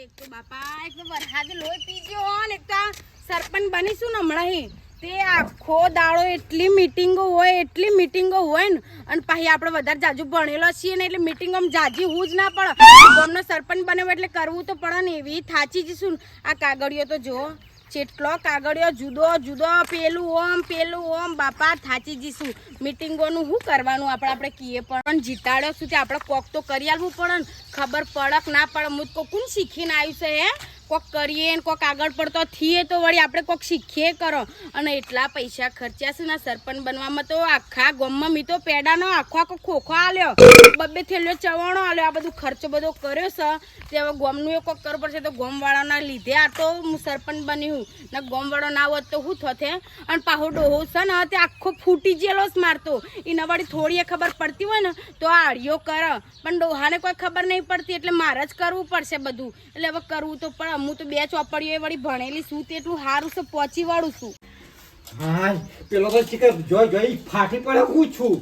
એક તો બાપા, એક તો વરસાદ લોહી પી ગયો ને, એક તો સરપંચ બનીશું ને હમણાં. તે આખો દાડો એટલી મીટિંગો હોય, એટલી મીટિંગો હોય ને, અને પછી આપણે વધારે જાજુ ભણેલો છીએ ને, એટલે મીટિંગોમાં જાજી હું જ ના પડે. ગામનો સરપંચ બન્યો એટલે કરવું તો પડે ને, એવી થાચી જઈશું આ કાગળિયો તો જો જેટલો કાગળિયો જુદો જુદો પેલું ઓમ પેલું ઓમ, બાપા થાચી જઈશું. મિટિંગોનું શું કરવાનું આપણે? આપણે કીએ પણ. જીતાડ્યો તે આપણે કોક તો કરી આલવું પડે ને. ખબર પડક ના પડે. હું તો શીખીને આવ્યું છે, હે? કોક કરીએ ને કોક આગળ પડતો થઈએ તો વળી આપણે કોક શીખીએ કરો. અને એટલા પૈસા ખર્ચ્યા છે ને સરપંચ બનવામાં તો આખા ગામમાં મી તો પેડાનો આખો આખો ખોખો આલ્યો. બબ્બે થેલ્યો ચવાણો આલ્યો. આ બધું ખર્ચો બધો કર્યો છે. તે હવે ગોમનું એ કોક કરવું પડશે તો ગોમવાળાના લીધે આ તો હું સરપંચ બની હું. ને ગોમવાળો ના હોત તો શું થતે અને પાહો ડોહો છે ને, તે આખો ફૂટી જેલો જ મારતો. એના વળી થોડી ખબર પડતી હોય ને, તો આ આડિયો કર. પણ ડોહાને કોઈ ખબર નહીં પડતી, એટલે મારે જ કરવું પડશે બધું. એટલે હવે કરવું તો પડે. હું તો બે ચોપડીઓ વળી ભણેલી છું, તે સારું છે પહોંચી વાળું છું પેલો તો ચીકર જો જોઈ ફાટી પડે હું છું.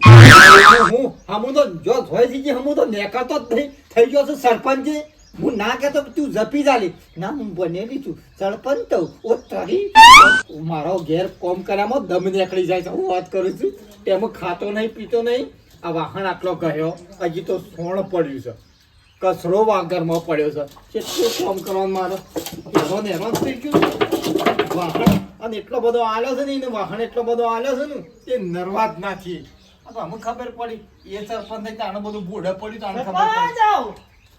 હું હમું તો જો જોઈ હમું તો નેકળતો જ નહીં. થઈ ગયો છું સરપંચ. હું ના કહેતો તું જપી જાલી. ના, હું બનેલી છું. સરપંચ તો ઓ તરી. મારો ઘેર કોમ કર્યામાં દમ નીકળી જાય છે. હું વાત કરું છું. તેમાં ખાતો નહીં, પીતો નહીં. આ વાહન આટલો ગયો. હજી તો સોણ પડ્યું છે. કચરો વાગરમાં પડ્યો છે. કેટલું કામ કરવાનું મારે? હેરાન હેરાન થઈ ગયું વાહન અને એટલો બધો આલ્યો છે ને એને વાહન એટલો બધો આલ્યો છે ને એ નરવા જ નાખી તો અમને ખબર પડી. એ સરપંચ થઈ તાણે બધું બુઢે પડ્યું તાણે ખબર સરપંચ!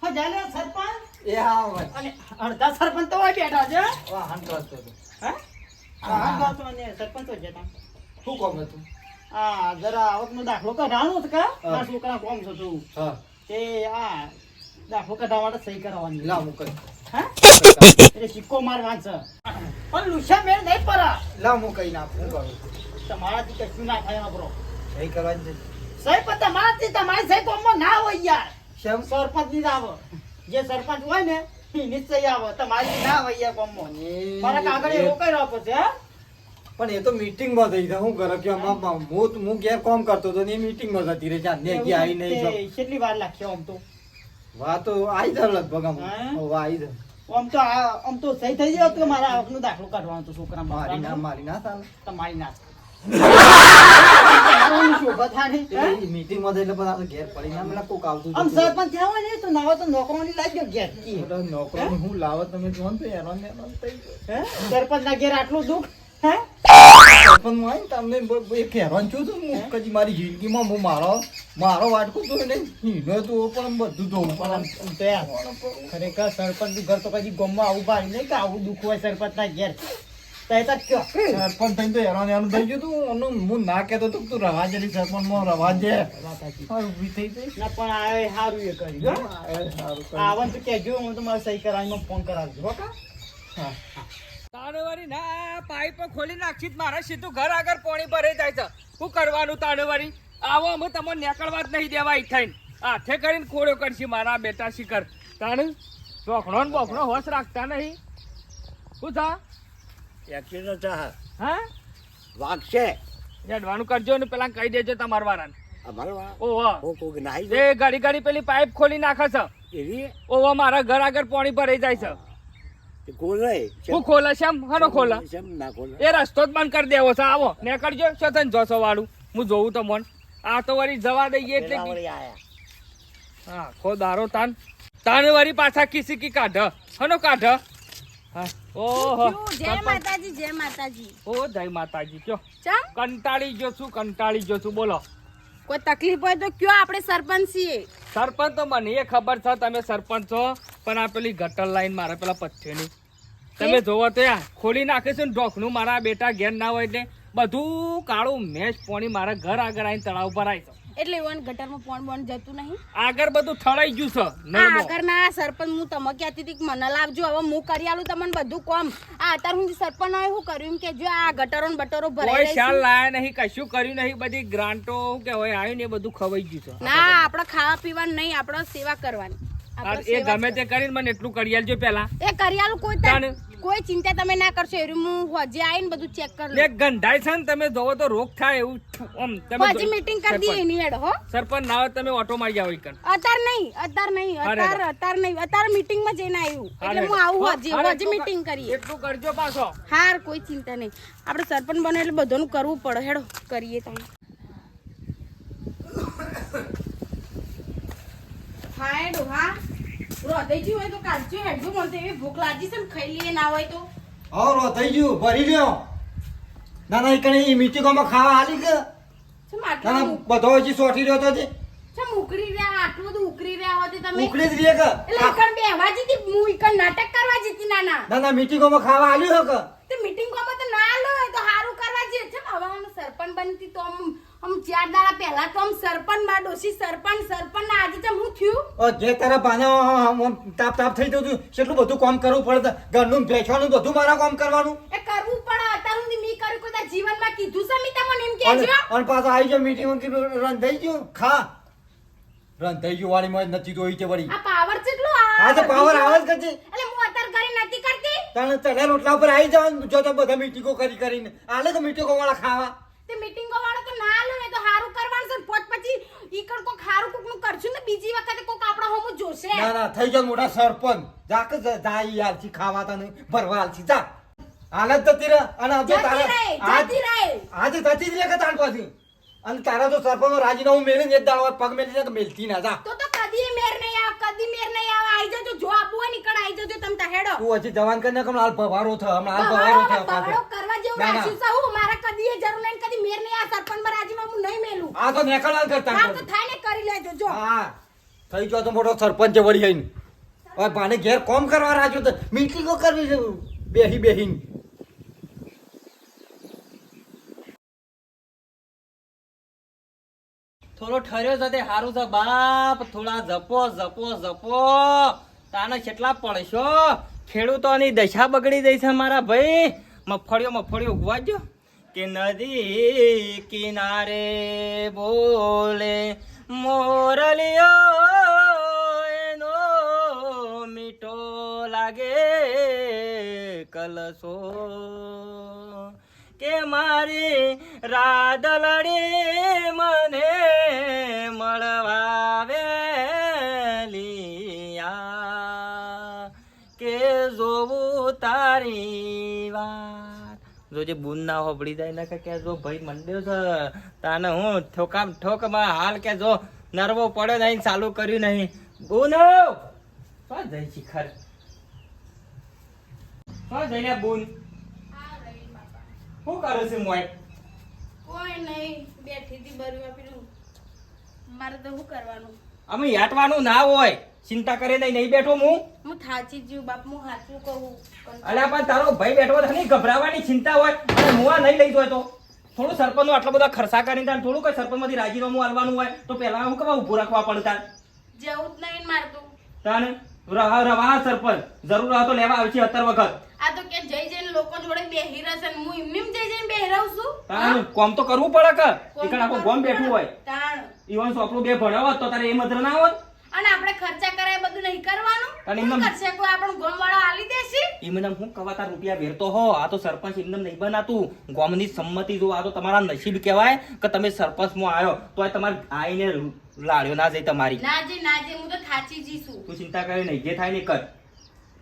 પડી. સરપંચ. એ હા અને અડધા સરપંચ તો બેઠા છે. વાહન હતો. હે? વાહન તો ને સરપંચ જ જતા. શું કામ હતું? આ જરા આવકનો દાખલો કઢાણો હતો કા? આ છોકરા કોમ છો તું. હા. તે આ દાખલો કઢાવવા માટે સહી કરાવવાની લાવ મુકઈ હે? એટલે સિક્કો મારવાનો છે પણ લુછા મેળ નહીં પરા લાવ મુકઈ નાખ હું કરું તમારાથી કશું ના થાય આપણો સહી કરવાની સહી પણ તમારાથી તમારી સહી કોમમાં ના હોય યાર. શેમ? સરપંચની જ જે સરપંચ હોય ને એ નિશ્ચય આવે. તમારી ના હોય યાર કોમમાં મારા કાગળ એવો રહ્યો પછી હે? પણ એ તો મીટિંગમાં થઈ હું કરે કે હું હું ઘેર કોમ કરતો હતો ને એ મીટિંગમાં જતી રહી જાને હજી આવી નહીં કેટલી વાર લાગશે આમ તો? વાતો આવી જાય લગભગ આમ. આવી જાય આમ તો આમ તો સહી થઈ જાય તો મારા આવકનો દાખલો કાઢવાનો તો છોકરા મારી ના મારી ના ચાલે. તમારી ના સરપંચ ના ઘેર આટલું દુઃખ હે માય તમને એક હેરાન છું તું હું કદી મારી જિંદગીમાં હું મારો મારો વાટકો તો નહીં હીનો તો પણ બધું તો પણ આમ ખરેખર સરપંચનું ઘર તો કદી ગમમાં આવું પાડી નહીં કે આવું દુઃખ હોય સરપંચ ના ઘેર. તય સરપંચ થઈને તો હેરાન હેરાન થઈ ગયું તું. હું ના કહેતો તો તું રવા જરી સરપંચમાં રવા જે ઊભી થઈ ના પણ આ સારું એ કર્યું. આવન તો કહેજો હું મારે સહી કરાવીને ફોન કરાવજો હો. હા. તાણવારી ના પાઇપ ખોલી નાખી મારે સીધું ઘર આગળ પાણી ભરાઈ જાય છે. શું કરવાનું તાણવારી આવો અમે તમને નીકળવા જ નહીં દેવા થઈને હાથે કરીને ખોડ્યો કરશે મારા બેટા શિખર. તાણ ચોખણો ને બોખણો હોશ રાખતા નહીં. શું થા? એક્સિડન્ટ થા. હા? વાગશે હેડવાનું કરજો ને પેલા કહી દેજો તમારા વાળાને. ઘડી ઘડી પેલી પાઇપ ખોલી નાખે છે. એવી? ઓહો મારા ઘર આગળ પાણી ભરાઈ જાય છે. ખોલે શું ખોલે છે એમ? ખોલે. ના ખોલે? એ રસ્તો જ બંધ કરી દેવો છે. આવો નીકળજો છો થઈને જોશો વાળું હું જોઉં તો મન. આ તો વળી જવા દઈએ એટલે પેલા કી- વળી આયા. હા ખો દારો તાન. તાન વળી પાછા કિસી કાઢ. હનો કાઢ. ઓહો. જય માતાજી જય માતાજી. ઓ જય માતાજી કયો? કંટાળી ગયો છું કંટાળી ગયો છું. બોલો. કોઈ તકલીફ હોય તો કયો આપણે સરપંચ છીએ? સરપંચ તો મને એ ખબર છે તમે સરપંચ છો પણ આ પેલી ગટર લાઈન મારે પેલા પથ્થરની. તમે જોવો તો ખોલી નાખે છે ને ઢોકનું મારા બેટા ઘેર ના હોય એટલે બધું કાળું મેચ પોણી મારા ઘર આગળ આવીને તળાવ પર આવી છે એટલે એવું ગટરમાં પોણ બોણ જતું નહીં. આગળ બધું થળાઈ ગયું છે આગળ ના સરપંચ હું તમે કહેતી હતી મને લાવજો હવે હું કરી આલું તમને બધું કોમ. આ અત્યારે હું સરપંચ હોય હું કર્યું? કે જો આ ગટરો ને બટરો ભરાઈ રહી ખ્યાલ લાયા નહીં કશું કર્યું નહીં બધી ગ્રાન્ટો કે હોય આવ્યું ને બધું ખવાઈ ગયું છે. ના આપણે ખાવા પીવાનું નહીં આપણે સેવા કરવાની. એ ગમે તે કરીને મને એટલું કરી આલજો પેલા એ કરી આલું કોઈ કોઈ ચિંતા તમે ના કરશો એરું હું હજી આવીને બધું ચેક કરી લઉં. ગંધાય છે ને તમે જોવો તો રોગ થાય એવું આમ તમે હજી મીટિંગ કરી દઈએ એની હેડ હો. સરપંચ ના હોય તમે ઓટો મારી જાવ ઈકન. અત્યાર નહીં અત્યાર નહીં હારે અત્યાર અત્યાર નહીં અત્યારે મીટિંગમાં જઈને આવ્યું એટલે હું આવું હજી હજી મીટિંગ કરીએ. એટલું કરજો પાછો. હાર કોઈ ચિંતા નહીં. આપણે સરપંચ બને એટલે બધાનું કરવું પડે. હેડો કરીએ તમે. હા હેડો હા. હૃદય જેવું હોય તો કાઢજો હેડજો મને તો એવી ભૂખ લાગી છે ને ખાઈ લઈએ ના હોય તો. હવ રો થઈ ગયું ભરી લ્યો. ના ના ઈ મીટિંગોમાં ખાવા હાલી કે? ના બધો હજી સોટી રહ્યો તો જે ઉકળી રહ્યા આટલું બધું ઉકળી રહ્યા હોતે તમે. ઉકળી જ રહ્યા કે? એટલે ઈકણ બેહવા જીતી હું ઈકણ નાટક કરવા જીતી ના ના. ના મીટિંગોમાં ખાવા હાલ્યું હો કે? તે મીટિંગોમાં તો ના લો એ તો હારું કરવા જે છે હવે આમ સરપંચ બનતી તો આમ ચાર દાડા પહેલા તો આમ સરપંચમાં ડોસી સરપંચ સરપંચ ના આજે તો હું થયું? ઓ જે તારા આમ તાપ તાપ થઈ જતું કેટલું બધું કામ કરવું પડે ઘરનું બેસવાનું બધું મારા કામ કરવાનું. એ કરવું પડે અત્યારે હું મી કર્યું કોઈ જીવનમાં કીધું છે મી તમને એમ કહેજો. અને પાછો આવી જાય મીટિંગ રન થઈ ગયું? ખા. રન થઈ ગયું વાળી માં નથી જોઈ છે વળી. આ પાવર કેટલો આ તો પાવર આવે જ કરજે એટલે હું અત્યારે કરી નથી કરતી? તને ચણા રોટલા ઉપર આવી જવાનું જો તો બધા મીટિંગો કરી કરીને. આલે તો મીટિંગો વાળા ખાવા. તે મીટિંગો વાળો તો ના લો ને તો હારું કરવાનું છે પોત પછી ઈકણ કોક હારું કોકનું કરશું ને બીજી વખતે કોક આપણા હોમું જોશે. ના ના થઈ ગયો મોટા સરપંચ. જા કે જા- ઈ હાલથી ખાવા તને ભરવા હાલથી જા. હાલત જતી રહે. અને આ જો તારા રહે જતી રહે. આજે થતી જ કે તાર પાછી અને તારા તો સરપંચ રાજીનામું મેળવીને એક દાડો પગ જાય કે મેલતી ના જા. તો તો કદી મેર નહીં આવ કદી મેર નહીં આવ. આઈ જજો જો આપવું હોય નીકળ આઈ જજો તમ તા હેડો. તું હજી જવાન કરીને કમ હાલ ભવારો થ હમણાં હાલ ભવારો થ. કરવા જેવું. રાખ્યું છે હું મારા કદી જરૂર નહીં કદી આ સરપંચમાં રાજીનામું નહીં મેલું. આ તો નેકળાલ કરતા હા તો થાય ને કરી લેજો જો. હા. થઈ ગયો તો મોટો સરપંચ વળી આઈને. ઓય ભાને ઘેર કોમ કરવા રાજો તો મીટિંગો કરવી છે. બેહી બેહીને. થોડો ઠર્યો છે તે હારું છે બાપ. થોડા જપો જપો જપો. તાને કેટલા પડશો? ખેડૂતોની દશા બગડી જઈ છે મારા ભાઈ. મગફળીઓ મગફળીઓ ઉગવા જો કે નદી કિનારે બોલે મોરલિયો મીઠો લાગે કલસો કે મારી રાદલડી મને મળવા વેલિયા કે જોવું તારી વાત જો જે બુન ના હોબળી જાય ને કે જો ભાઈ મંડ્યો છે તાને હું ઠોકામ ઠોકમાં હાલ કે જો નરવો પડ્યો નહીં ચાલુ કર્યું નહીં. બુન તો જઈ શિખર? તો જઈને બુન? શું કરે છે મોય? કોઈ નહીં બેઠી હતી બરવા પેલું મારે તો શું કરવાનું? અમે યાટવાનું ના હોય. ચિંતા કરે નહીં નહીં બેઠો હું. હું થાચી જીવ બાપ હું હાચું કહું. અલ્યા પણ તારો ભાઈ બેઠો નહીં ગભરાવાની ચિંતા હોય. અને મુવા નહીં લઈ જોય તો થોડું સરપંચનું આટલા બધા ખર્ચા કરીને તાર થોડું કઈ સરપંચમાંથી રાજીનામું આલવાનું હોય તો પહેલા હું કવા ઊભું રાખવા પડતા જવું જ નહીં મારતું. તાને? રવા રવા સરપંચ. જરૂર હોય તો લેવા આવશે અત્યાર વખત. આ તો કે જઈ જઈને લોકો જોડે બેહી રહેશે હું એમને જઈ જઈને બેહરાવું છું? તાણ કોમ તો કરવું પડે કે તો આખું ગોમ બેઠું હોય. તાણ. ઈવન સોપડું બે ભણાવત તો તારે એ મધર ના હોત? અને આપણે ખર્ચા કરાય બધું નહીં કરવાનું. અને એમ કરશે? કોઈ આપણો ગોમ વાળો આલી દેશે? એમને હું કવાતા રૂપિયા વેરતો હો? આ તો સરપંચ એમને નહીં બનાતું. ગોમની સંમતિ જો આ તો તમારા નસીબ કહેવાય કે તમે સરપંચમાં આવ્યો. તો આ તમારે આઈને લાડ્યો ના જાય તમારી. ના જી ના જી હું તો થાચી જઈશું તું ચિંતા કરે નહીં. જે થાય ને કર.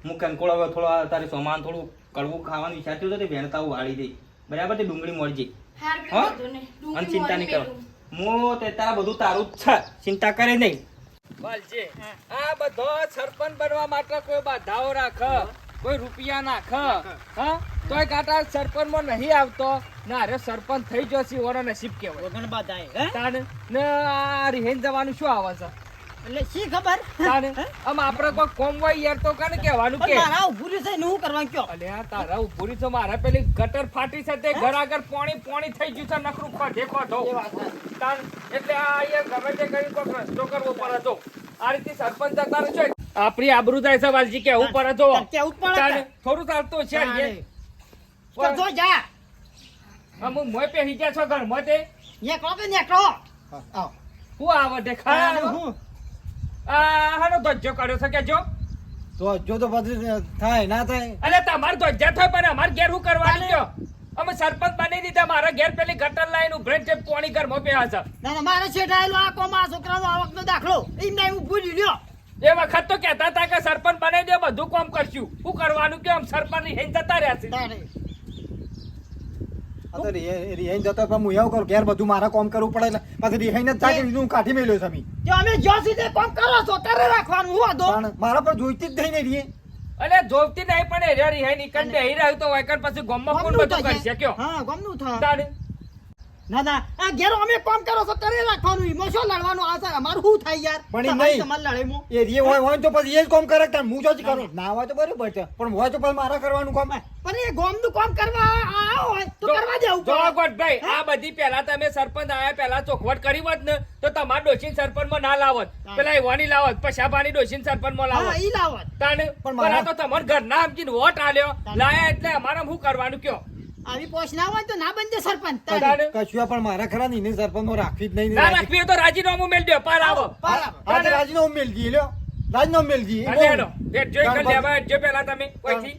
હું કંકોળ હવે થોડો તારે સામાન થોડું કડવું ખાવાનું વિચારતું હતો તે વેણતા હું વાળી દઈ બરાબર? તે ડુંગળી મળજે હાર હો? અને ચિંતા નહીં કરો. હું તે તારા બધું તારું જ છે. ચિંતા કરે નહીં. આ બધો સરપંચ બનવા માટે કોઈ બાધાઓ રાખ કોઈ રૂપિયા નાખ હા? તોય કાંટા સરપંચમાં નહીં આવતો. ના અરે સરપંચ થઈ જશે ઓનો નસીબ કેવો વગણ ને આ રિહેન જવાનું શું આવે છે એટલે શી ખબર? આમ આપણે કોઈ કોમ હોય યાર તો કાને કહેવાનું કે? મારા ઉભુરી છે ને હું કરવા કયો અલે આ તારા ઉભુરી છે મારા પેલી ગટર ફાટી છે તે ઘર આગળ પોણી પોણી થઈ ગયું છે નકરું ખોધે ખોધો તાન એટલે આ યાર ગમે તે કરી કોક રસ્તો કરવો પડે તો આ રીતે સરપંચ જતા છે. આપણી આબરૂ થાય છે વાલજી કે હું પડે તો કેવું પડે થોડું ચાલતું છે. યાર. તો જો આમ મોય પહેરી ગયા છો ઘર મોતે નેકળો ને નેકળો આવ. હું આવે દેખાય હું. હાનો ધજ્જો કર્યો છે કે જો? તો જો તો બધું થાય ના થાય? અલે તમાર તો થાય પણ અમારે ઘેર હું કરવાનું કયો અમે સરપંચ બની દીધા મારા ઘેર પેલી ગટર લાઈન ઉભરે છે પોણી ઘરમાં પેહા છે. ના ના મારે છેટાયેલો આ કોમ આ આવક નો દાખલો. એમને હું ભૂલી લ્યો એ વખત તો કહેતા હતા કે સરપંચ બનાવી દે બધું કામ કરશું. શું કરવાનું કે આમ સરપંચની હેન જતા રહ્યા છે તો રિહાઈ રિહાઈ જતો પણ હું એવું કરું ઘેર બધું મારે કોમ કરવું પડે એટલે પાછી રિહાઈને જ થાય બીજું કાઢી મેલ્યો છે જો અમે જ્યાં સુધી કોમ કરો છો ત્યારે રાખવાનું હું હતો મારા પર જોઈતી જ થઈ ને રીએ અલે જોગતી નહીં પણ એ રિહાઈ નીકળ બે રહ્યું તો વાયકર પછી ગામમાં કોણ બધું કરશે કયો? હા ગમનું થાય. તારે? ના ના આ ઘેર અમે કોમ કરો છો તારે રાખવાનું એમાં શું લડવાનું આ છે અમારું શું થાય યાર? પણ નહીં. તમારી લડાઈમાં. એ રીએ હોય હોય તો પછી એ જ કોમ કરે હું જો જ કરું. ના હોય તો બરાબર છે પણ હોય તો પછી મારે કરવાનું કામ. પણ એ ગોમનું કામ કરવા આ હોય તો કરવા દેવું. ગોઠભાઈ આ બધી પહેલા તમે સરપંચ આયા પહેલા ચોખવટ કરી હોત ને તો તમાર ડોશીન સરપંચમાં ના લાવત. પેલા એવાની લાવત પછાબાની ડોશીન સરપંચમાં હા લાવત ઈ લાવત. તાને પણ પણ મારા- તો તમાર ઘર ના સમજીને વોટ આલ્યો. લાયા એટલે અમારે શું કરવાનું કયો? આવી પોસ્ટ ના હોય તો ના બનજે સરપંચ? કશું પણ મારા ખરા નહીં સરપંચ સરપંચમાં રાખવી જ નહીં ના રાખવી તો રાજીનામું મેલ દો પાર આવો. પાર આવો. રાજીનામું મેલ લ્યો. રાજીનામું મેલ દી હેડો જોઈ કરી લેવા જો પેલા તમે કોઈથી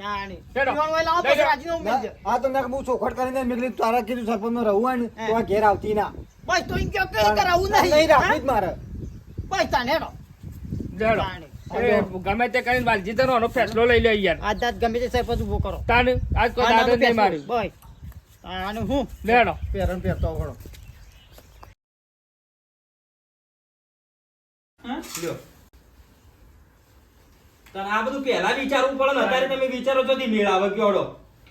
તાણે. હેડો. પીવાનું હોય લાવો લઈ પછી જાઓ. રાજીનામું ના, મેલજે. હા તો મેં બહુ ચોખવટ કરીને મેં તારા કીધું સરપંચમાં રહું ને તો આ ઘેર આવતી ના બસ તો એમ કે કરાવવું નહીં. નહીં રાખવી જ મારે બસ તાને હેડો. હેડો. ગમે તે કરીને વાલજી તનો ફેસલો લઈ લે યાર આજ દાદ ગમે તે સરપંચ ઊભો કરો તાને આજ કોઈ આનો દાદા નહીં ફેસલો. માર્યું બસ. તાણે હું લેડો પહેરણ પહેરતો ઘણો લ્યો તને આ બધું પહેલા વિચારવું પડે ને અત્યારે તમે વિચારો છો થી મેળ આવે કયોડો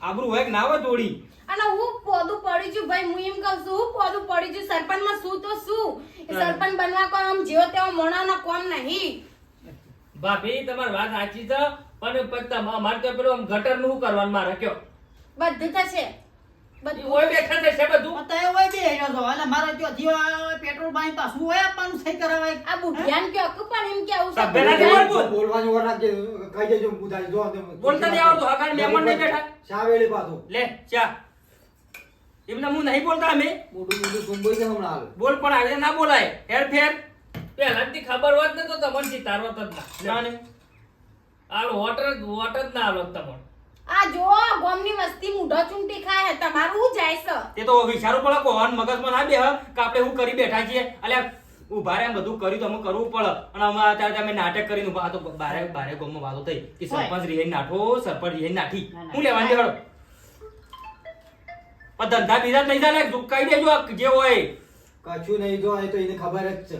આબરું હોય કે ના હોય થોડી અને હું પોદું પડી છું ભાઈ હું એમ કહું છું પોદું પડી છું. સરપંચમાં શું તો શું? સરપંચ બનવા કોઈ આમ જેવો તેવો મોણાનો કોમ નહીં. ભાભી તમારી વાત સાચી છે. પણ અમારે તો પેલું આમ ગટરનું કરવાનું મારે કયો? બધું થશે. બધું. ઓય બેઠા બધું? બે હેડો છો અને મારે જો જીવા પેટ્રોલ બાઈ પાછું હોય આપવાનું સહી કરાવાય આ બુઢિયાને કયો? કે પણ એમ કેવું છે? સભ્યના બોલ. બોલવાની વાર રાખજે કહી દેજો બુધાઈ. જો બોલતા નહીં મહેમાન બેઠા. શા વેળી પાછું. લે ચા એમને હું નહીં બોલતા અમે. મોટું મોટું સુંબઈ છે હમણાં હાલ. બોલ પણ આવે ના બોલાય. Hair fair. પહેલાથી ખબર હોત ને તો તમને ચિતારવત જ ના. હાલ વોટર જ વોટ જ ના હાલો તમને. આ જો ગોમની વસ્તી મુઢો ચૂંટી ખાય હે. તમારું હું જાય છે? તે તો વિચારવું પડે કોણ મગજમાં ના બેહ કે આપણે હું કરી બેઠા છીએ. અલ્યા ઊભા રે બધું કર્યું તો અમે કરવું પડે. અને અમે અત્યારે તમે નાટક કરીને ઊભા. તો બારે બારે ગોમમાં વાતો થઈ કે સરપંચ રિહાઈ નાઠો સરપંચ રિહાઈ નાઠી. હું લેવાની દેવાડો? પણ ધંધા બીજા જ નહીં ચાલે કહી દેજો જે હોય. કશું નહીં જો એ તો એને ખબર જ છે.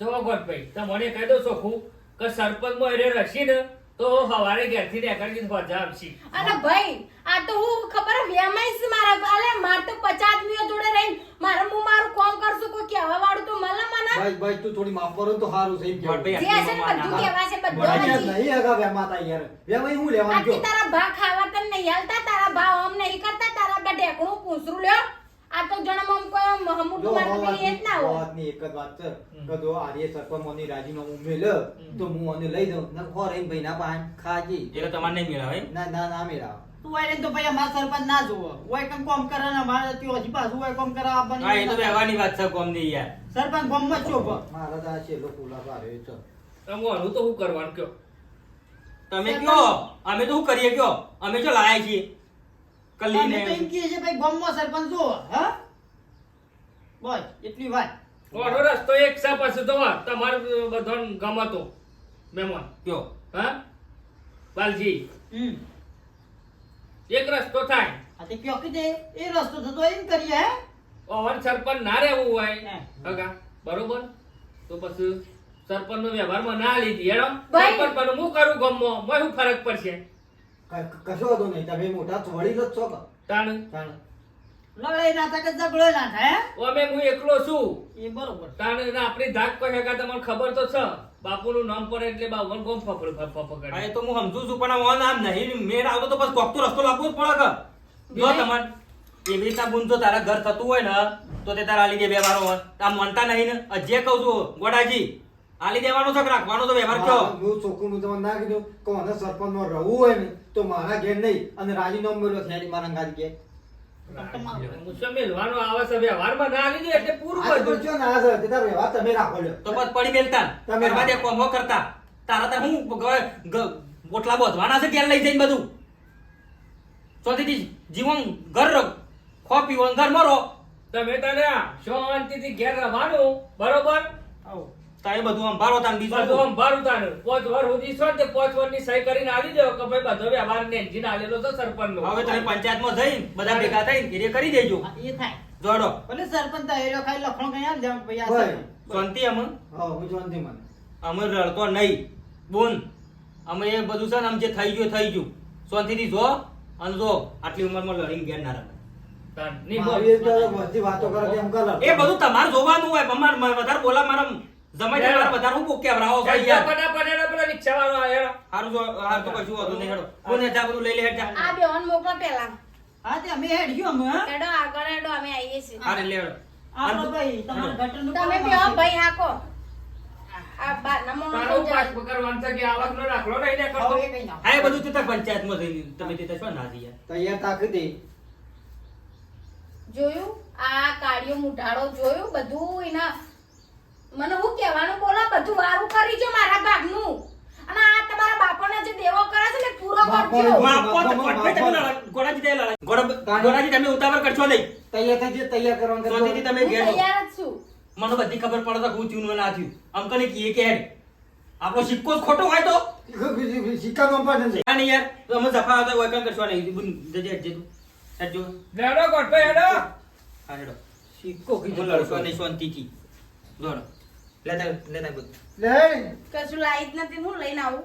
જો ગોઠભાઈ મને કહી દો ચોખ્ખું કે સરપંચમાં એને રસી ને તો સવારે ઘેરથી નીકળીને મજા આવશે. અરે ભાઈ આ તો હું ખબર વેમાઈશ મારા અલે માર તો 50 આદમીઓ જોડે રહીને મારે હું મારું કોમ કરશું કોઈ કહેવા વાળું તો મળે મને? ભાઈ ભાઈ તું થોડી માફ કરો તો સારું થઈ ગયું ભાઈ, જે છે બધું કહેવા છે બધું નહીં હગા વેમાતા યાર. વેમાઈ હું લેવાનું આથી તારા ભા ખાવા તને નહીં હાલતા તારા ભા આમ નહીં કરતા તારા બા ઢેકણું પૂંછરું લ્યો. આ તો જણમ કોઈ આમ મારતી હમુટું એ જ ના હોય. વાતની એક જ વાત છે. કે જો આર્ય સરપંચોની રાજીનામું મેલ તો હું અને લઈ દઉં ને ખોર એમ ભાઈ ના પાસે ખાજી. એટલે તમારે નહીં મેળાવે ના ના ના મેળા તું હોય ને તો ભાઈ અમાર સરપંચ ના જોવો હોય કમ કોમ કરે ને અમારે ત્યાં હજી પાછું હોય કોમ કરાવવા બની હા એ તો વ્યવહારની વાત છે કોમની યાર. સરપંચ ગોમમાં જ છો પણ. મારા તો આ લોકો લાભા આવ્યો છે. તમે આનું તો શું કરવાનું કયો તમે કયો અમે તો શું કરીએ કયો અમે જો લાયા છીએ. કલીને તો એમ કહીએ છીએ ભાઈ ગોમમાં સરપંચ જોવો હા? બસ એટલી વાત. ઓનો રસ્તો એક છે પછી તો તમારે બધાને ગમતો મહેમાન. કયો? હા? વાલજી હમ. એક રસ્તો થાય. આ તે કયો કે એ રસ્તો થતો એમ કરીએ હે? ઓવન સરપંચ ના રહેવું હોય. હગા બરોબર? તો પછી સરપંચ નો વ્યવહારમાં ના લીધી હેડો. સરપંચ પણ હું કરું ગમો મને ફરક પડશે? કશો હતો નહીં. તમે મોટા વડીલ જ છો કે? તાણ. તાણ. લડાઈ ના થાય ઝઘડો ના થાય ઓમે હું એકલો છું. એ બરોબર. તાણ આપણી ધાક કોઈ હગા તમને ખબર તો છે. બાપુનું નામ પડે એટલે બાવન કોમ ફફડ ફફડ એ તો હું સમજુ છું પણ આ ઓન આમ નહીં. મેળ આવતો તો બસ કોક રસ્તો લાવવો જ પડે કે? જો તમાર એવી રીતના જો તારા ઘર થતું હોય ને તો તે તારા આલી બે વારો હોય. આમ મનતા નહીં ને? જે કહું છું ગોડાજી આલી દેવાનો છે રાખવાનો તો વ્યવહાર કયો? હું ચોખ્ખું હું તમને ના કીધું. કોને સરપંચમાં રહેવું હોય ને તો મારા ઘેર નહીં. અને રાજીનામું મેળવો થયારી મારા અંગાત ઘેર. મેલવાનો આવે છે વ્યવહારમાં ના લીધી એટલે પૂરું બધું. ના સર, તે વ્યવહાર તમે રાખો લ્યો. તો બસ પડી મેલતા. તમે કોમો કરતા. તારા તાર હું બોટલા બોધવાના છે ઘેર લઈ જઈને બધું? ચોથી જીવન ઘર ખો પીવો ઘર મરો તમે તને શાંતિથી ઘેર રહેવાનું બરોબર? તારે બધું સંભાળો તાન બીજું બધું સંભાળું તારે પોચ વર સુધી છો તે પોચ વરની સહી કરીને આવી દેવો કે ભાઈ બધો વ્યવહાર ને એન્જિન આલેલો છે સરપંચનો. હવે તમે પંચાયતમાં જઈ બધા ભેગા થઈને એ કરી દેજો. એ થાય. જોડો. ભલે સરપંચ થાય એ લોકો લખણો કઈ આલ દેવાનું ભાઈ. આ શાંતિ અમ હા હું શાંતિ મને. અમે રડતો નહીં. બોન અમે એ બધું છે ને આમ જે થઈ ગયું થઈ ગયું. શાંતિથી જો અને જો આટલી ઉંમરમાં લડીને ઘેર ના રમે. એ બધું તમારે જોવાનું હોય અમારે વધારે બોલા મારા જમાઈ તમારે વધારે હું બોક કેવડાવો છો યાર, યાર. ફટાફટ એના પેલા રિક્ષાવાળો આયો. હારું જો હાર તો કશું હોતું નહીં હેડો. બોન જા બધું લઈ લે હેડ જા આ બેહોન મોકલો પેલા. હા તે અમે હેડ ગયો અમે. હેડો આગળ હેડો અમે આવીએ છીએ. હારે લે હેડો. આપણો ભાઈ તમારા ગટરનું તમે કામ ભાઈ હાકો. આ બારના તારો પાસ પકડવાનું છે કે આવકનો દાખલો નહીં ને કરતો. હવે એ કઈ ના. હા એ બધું તો તાર પંચાયતમાં જઈને તમે તે શું ના દી તૈયાર તાકી દે જોયું? આ કાળિયો મુઢાળો જોયું? બધું એના મને હું કહેવાનું બોલા બધું વારું કરી જો મારા ભાગનું અને આ તમારા બાપાને જે દેવો કરે છે ને પૂરો કરજો. બાપો તો કોટપે તમે ગોડાજી તે લડા- ગોડા- ગોડાજી તમે ઉતાવળ કરશો નહીં. તૈયાર થજે તૈયાર કરવાનું કરજો. શાંતિથી તમે ઘેર તૈયાર જ છું. મને બધી ખબર પડે તો હું થયું ના થયું. આમ કને કીએ કે આપણો સિક્કો જ ખોટો હોય તો? સિક્કાનો પણ છે અને યાર તમે જફા હતા હોય કાંઈ કરશો નહીં. બુન, જજે હેડ તું હેડ જો લેડો ગોઠભાઈ, હેડો. હા હેડો. સિક્કો કીધું લડશો નહીં શાંતિથી. જોડો. લેતા લેતા બધું. લે. કશું લાઈ નથી હું લઈને આવું.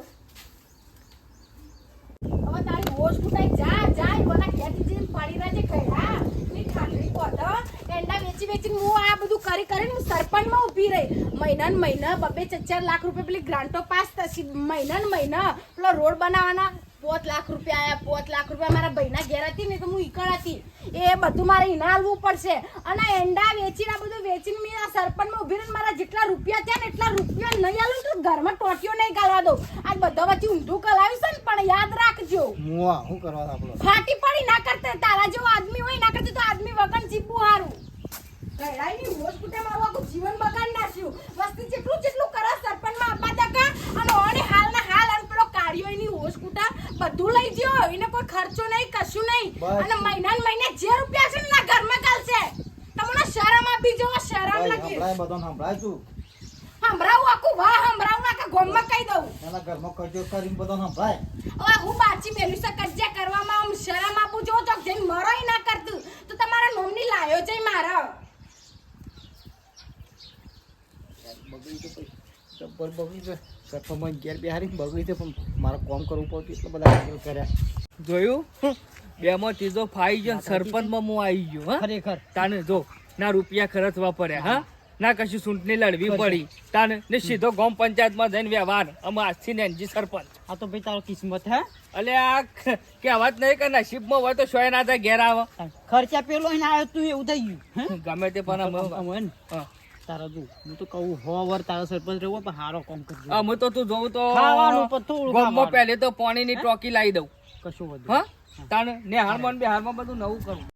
હવે તારી હોશ ફૂટાઈ જા જા મને જઈને પડી રહેજે કઈડા ની ખાલી પોતો એંડા વેચી વેચીને હું આ બધું કરી કરીને હું સરપંચમાં ઊભી રહી. મહિના ને મહિના બબે ચાર લાખ રૂપિયા પેલી ગ્રાન્ટો પાસ થશે. મહિના ને મહિના પેલો રોડ બનાવવાના. પોત લાખ રૂપિયા આયા પોત લાખ રૂપિયા. મારા ભાઈના ઘેર હતી ને તો હું ઈકળ હતી. એ બધું મારે ઈના આલવું પડશે. અને એંડા વેચીને બધું વેચીને મેં આ સરપંચમાં ઊભી રહીને મારા જેટલા રૂપિયા થયા ને એટલા રૂપિયા નહીં આલું તો ઘરમાં ટોટીઓ નહીં ગાળવા દઉં. આ બધા વચ્ચે ઊંધું કરાવ્યું છે ને પણ યાદ રાખજો. શું કરવા આપણો ફાટી પડી ના કરતા તારા જેવો આદમી હોય ના કરતા તો આદમી વગર જીવવું સારું. ગયડાઈની હોસ્પિટલ મારું આખું જીવન બગાડી નાખ્યું. વસ્તી જેટલું જેટલું કરે સરપંચમાં આપા દકા અને ઓણે હાલના હાલ અને પેલો કાઢ્યો એની હોસ્પિટલ બધું લઈ ગયો એને કોઈ ખર્ચો નહીં કશું નહીં બસ. અને મહિના ને મહિને જે રૂપિયા છે ને ઘરમાં ચાલશે. તમને શરમ આપી જો શરમ લાગી સંભળાય બધો સંભળાય તું. સંભળાવું આખું વાહ સંભળાવું આખા ગોમમાં કહી દઉં. એના ઘરમાં કરજો કરીને બધો સંભળાય. હવે હું બાચી મેલું છે કજ્જા કરવામાં આમ શરમ આપું જો તો જઈને મરોય ના કરતું તો તમારા નોમની લાયો છે મારા. બગડી તો જબ્બર બગડી છે સરપંચ ઘેર બિહારી બગડી છે પણ મારે કોમ કરવું પડતું એટલે બધા આગળ કર્યા. જોયું? બેમાં ત્રીજો ફાઈ ગયો સરપંચમાં હું આવી ગયો હા? ખરેખર. તાને જો ના રૂપિયા ખર્ચવા પડ્યા હા? ના કશું સૂંટણી લડવી પડી. તાને ને સીધો ગામ પંચાયતમાં જઈને વ્યવહાર. અમે આજથી ને એનજી સરપંચ. આ તો ભાઈ તારો કિસ્મત હે? એટલે આ કહેવત નહીં કે નસીબમાં હોય તો શોય ના થાય ઘેર આવે. ખર્ચા પેલો એને આવ્યો તું એવું થઈ ગયું ગમે તે પણ અમે. તારા જો હું તો કહું હો વર તારો સરપંચ રહેવો પણ હારો કામ કરજો. અમે તો તું જોઉં તો ખાવાનું પણ થોડું ગામમાં પહેલે તો પાણીની ટોકી લાવી દઉં. કશું વધુ હા? તાને ને હારમાં બે હારમાં બધું નવું કરું.